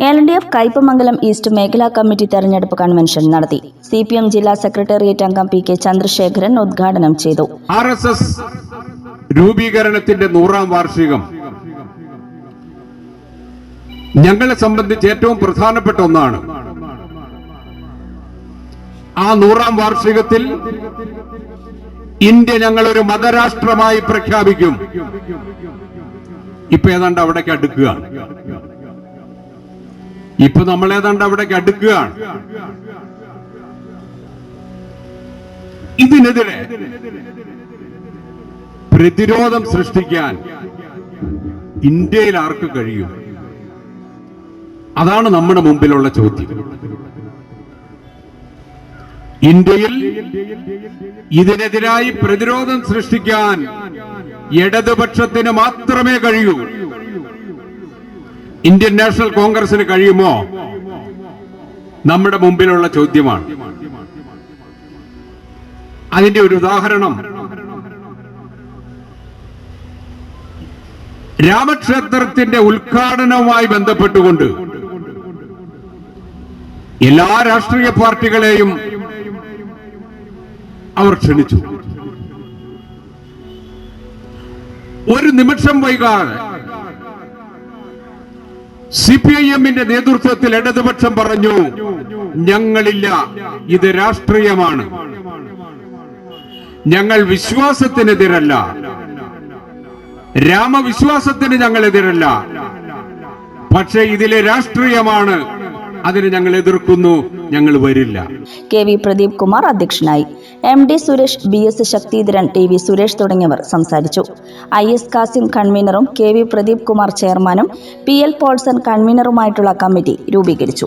L D F Kaipamangalam east മേഖലാ committee തെരഞ്ഞെടുപ്പ് convention നടത്തി. സി പി എം ജില്ലാ സെക്രട്ടേറിയറ്റ് അംഗം പി കെ ചന്ദ്രശേഖരൻ ഉദ്ഘാടനം ചെയ്തു. ആർ എസ് എസ് രൂപീകരണത്തിന്റെ നൂറാം വാർഷികം. ഞങ്ങളെ സംബന്ധിച്ച് ഏറ്റവും പ്രധാനപ്പെട്ട ഒന്നാണ്. ആ നൂറാം വാർഷികത്തിൽ ഇന്ത്യ ഞങ്ങളൊരു മതരാഷ്ട്രമായി പ്രഖ്യാപിക്കും. ഇപ്പൊ ഏതാണ്ട് അവിടേക്ക് അടുക്കുകയാണ്. ഇപ്പൊ നമ്മൾ ഏതാണ്ട് അവിടേക്ക് അടുക്കുകയാണ് ഇതിനെതിരെ പ്രതിരോധം സൃഷ്ടിക്കാൻ ഇന്ത്യയിൽ ആർക്ക് കഴിയും? അതാണ് നമ്മുടെ മുമ്പിലുള്ള ചോദ്യം. ഇന്ത്യയിൽ ഇതിനെതിരായി പ്രതിരോധം സൃഷ്ടിക്കാൻ ഇടതുപക്ഷത്തിന് മാത്രമേ കഴിയൂ. ഇന്ത്യൻ നാഷണൽ കോൺഗ്രസിന് കഴിയുമോ? നമ്മുടെ മുമ്പിലുള്ള ചോദ്യമാണ്. അതിന്റെ ഒരു ഉദാഹരണം. രാമക്ഷേത്രത്തിന്റെ ഉദ്ഘാടനവുമായി ബന്ധപ്പെട്ടുകൊണ്ട് എല്ലാ രാഷ്ട്രീയ പാർട്ടികളെയും അവർ ക്ഷണിച്ചു. ഒരു നിമിഷം വൈകാതെ സി പി ഐ എമ്മിന്റെ നേതൃത്വത്തിൽ ഇടതുപക്ഷം പറഞ്ഞു ഞങ്ങളില്ല ഇത് രാഷ്ട്രീയമാണ്. ഞങ്ങൾ വിശ്വാസത്തിനെതിരല്ല. രാമവിശ്വാസത്തിന് ഞങ്ങൾ എതിരല്ല പക്ഷേ ഇതിലെ രാഷ്ട്രീയമാണ് അതിന് ഞങ്ങൾ എതിർക്കുന്നു. ഞങ്ങൾ വരില്ല. കെ വി പ്രദീപ് കുമാർ അധ്യക്ഷനായി. M D Suresh B S Sakthidharan T V Suresh തുടങ്ങിയവർ സംസാരിച്ചു. ഐ എസ് കാസിം കൺവീനറും കെ വി പ്രദീപ് കുമാർ ചെയർമാനും പി എൽ പോൾസൺ കൺവീനറുമായിട്ടുള്ള കമ്മിറ്റി രൂപീകരിച്ചു.